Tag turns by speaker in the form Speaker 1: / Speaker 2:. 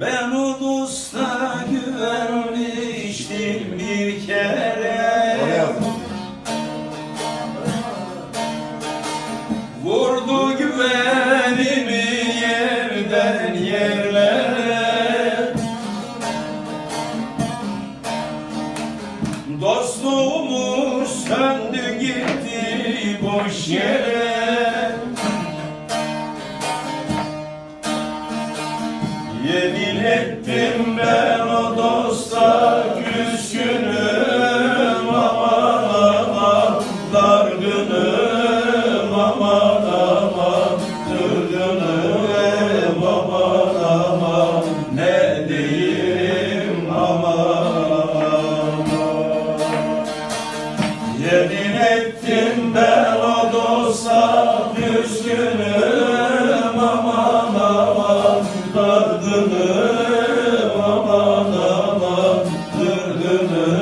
Speaker 1: Ben o dosta güvenmiştim bir kere. Vurdu güvenimi yerden yerlere. Dostluğumuz söndü gitti boş yere. Yemin ettim ben o dosta küskünüm aman aman. Dargınım aman aman. Kırgınım aman aman. Ne diyeyim aman aman. Yemin ettim ben aman aman dırdınız.